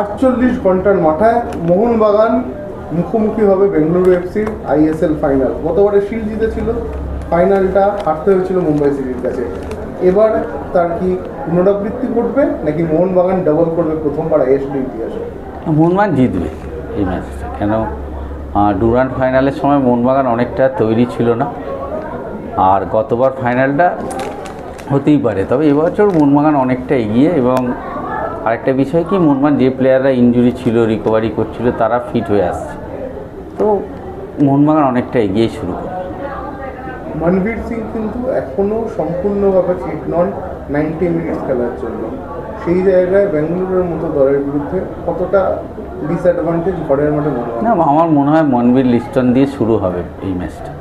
আটচল্লিশ ঘণ্টার মাথায় মোহনবাগান মুখোমুখি হবে বেঙ্গালুরু এফসির আইএসএল ফাইনাল গতবারে শিল্ড জিতেছিল, ফাইনালটা হারতে হয়েছিল মুম্বাই সিটির কাছে। এবার তার কি পুনরাবৃত্তি ঘটবে, নাকি মোহনবাগান ডাবল করবে প্রথমবার আইএসএল ইতিহাসে? মোহনবাগান জিতবে এই ম্যাচটা কেন? ডুরান্ট ফাইনালের সময় মোহনবাগান অনেকটা তৈরি ছিল না। আর গতবার ফাইনালটা হতেই পারে। তবে এবছর মোহনবাগান অনেকটা এগিয়ে এবং আরেকটা বিষয় কি মোহনবাগান যে প্লেয়াররা ইনজুরি ছিল রিকভারি করছিল তারা ফিট হয়ে আসছে। তো মোহনবাগান অনেকটা এগিয়ে শুরু করে। মনবীর সিং কিন্তু এখনও সম্পূর্ণভাবে ফিট নন নাইনটি মিনিটস খেলার জন্য। সেই জায়গায় বেঙ্গালুরুর মতো দলের বিরুদ্ধে কতটা ডিসঅ্যাডভান্টেজ ঘরের মাঠে মনে হয়? না আমার মনে হয় মনবীর লিস্টন দিয়ে শুরু হবে এই ম্যাচটা।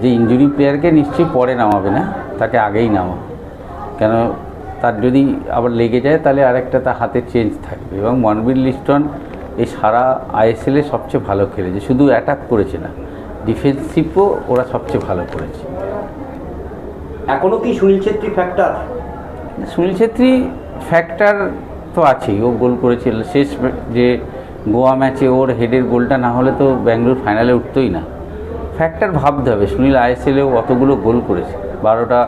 যে ইঞ্জুরি প্লেয়ারকে নিশ্চয়ই পরে নামাবে না? তাকে আগেই নামাবে। কেন তার যদি আবার লেগে যায় তাহলে আরেকটা তার হাতে চেঞ্জ থাকবে। এবং মনবীর লিস্টন এই সারা আইএসএলে সবচেয়ে ভালো খেলেছে। শুধু অ্যাটাক করেছে না ডিফেন্সিভও ওরা সবচেয়ে ভালো করেছে। এখনও কি সুনীল ছেত্রী ফ্যাক্টর সুনীল ছেত্রী ফ্যাক্টর তো আছেই। ও গোল করেছিল শেষ যে গোয়া ম্যাচে ওর হেডের গোলটা না হলে তো ব্যাঙ্গালোর ফাইনালে উঠতোই না। ফ্যাক্টর ভাবতে হবে। সুনীল আইএসএলেও অতগুলো গোল করেছে। বারোটা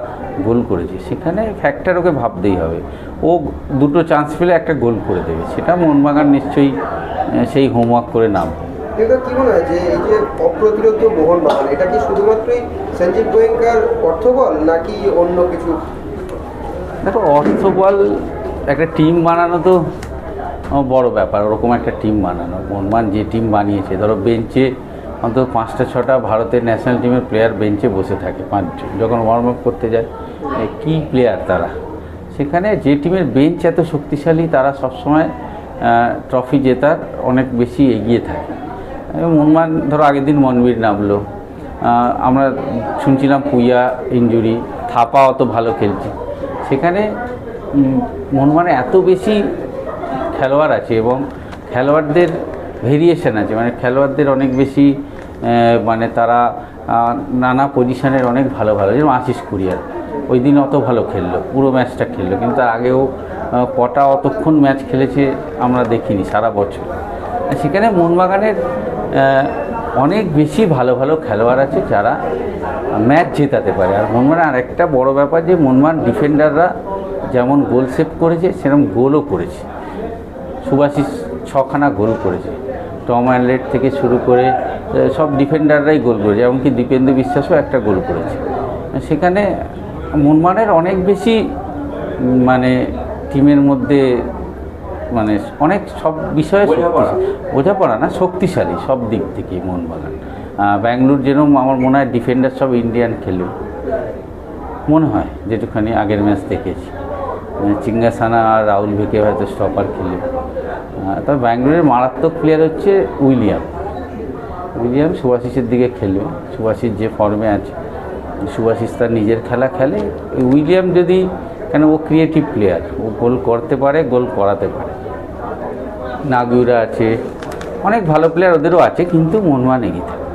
গোল করেছে। সেখানে ফ্যাক্টর ওকে ভাবতেই হবে। ও দুটো চান্স পেলে একটা গোল করে দেবে। সেটা মোহনবাগান নিশ্চয়ই সেই হোমওয়ার্ক করে নামবে। এটা কি মনে হয় যে এই যে অপ্রতিরোধ মোহনবাগান এটা কি শুধুমাত্রই সঞ্জীব গোয়েঙ্কার অর্থবল নাকি অন্য কিছু? দেখো অর্থ বল একটা টিম বানানো তো বড় ব্যাপার। ওরকম একটা টিম বানানো। মোহনবাগান যে টিম বানিয়েছে ধরো বেঞ্চে অন্তত পাঁচটা, ছটা ভারতের ন্যাশনাল টিমের প্লেয়ার বেঞ্চে বসে থাকে পাঁচজন। যখন ওয়ার্ম আপ করতে যায় কি প্লেয়ার তারা? সেখানে যে টিমের বেঞ্চ এত শক্তিশালী, তারা সবসময় ট্রফি জেতার অনেক বেশি এগিয়ে থাকে। মোহনবাগান ধরো আগের দিন মনবীর নামলো। আমরা শুনছিলাম পুইয়া ইঞ্জুরি থাপা অত ভালো খেলছে। সেখানে মোহনবাগানে এত বেশি খেলোয়াড় আছে এবং খেলোয়াড়দের ভেরিয়েশন আছে। মানে খেলোয়াড়দের অনেক বেশি মানে তারা নানা পজিশনের অনেক ভালো ভালো। যেমন আশিস কুরিয়ার, ওই দিন অত ভালো খেললো, পুরো ম্যাচটা খেললো। কিন্তু তার আগেও কটা অতক্ষণ ম্যাচ খেলেছে আমরা দেখিনি সারা বছর। সেখানে মোহনবাগানের অনেক বেশি ভালো ভালো খেলোয়াড় আছে যারা ম্যাচ জেতাতে পারে। আর মোহনবাগান আরেকটা বড় ব্যাপার যে, মোহনবাগান ডিফেন্ডাররা যেমন গোল সেভ করেছে, সেরকম গোলও করেছে। সুভাষিস ছখানা গোল করেছে। টম অ্যানলেট থেকে শুরু করে সব ডিফেন্ডাররাই গোল করেছে এমনকি দীপেন্দু বিশ্বাসও একটা গোল করেছে। সেখানে মনমানের অনেক বেশি মানে টিমের মধ্যে মানে অনেক সব বিষয়ে বোঝাপড়া। না শক্তিশালী সব দিক থেকেই মোহনবাগান ব্যাঙ্গালোর যেরকম আমার মনে হয় ডিফেন্ডার সব ইন্ডিয়ান খেলবে মনে হয় যেটুখানি আগের ম্যাচ দেখেছি। চিঙ্গাসানা আর রাহুল ভিকে হয়তো স্টপার আহ, তবে ব্যাঙ্গালোরের মারাত্মক প্লেয়ার হচ্ছে উইলিয়াম। উইলিয়াম সুভাশিসের দিকে খেলবে। সুভাশিস যে ফর্মে আছে সুভাশিস তার নিজের খেলা খেলে। উইলিয়াম যদি, কেন ও ক্রিয়েটিভ প্লেয়ার ও গোল করতে পারে গোল করাতে পারে। নাগুরা আছে, অনেক ভালো প্লেয়ার ওদেরও আছে, কিন্তু মনমান এগিয়ে থাকে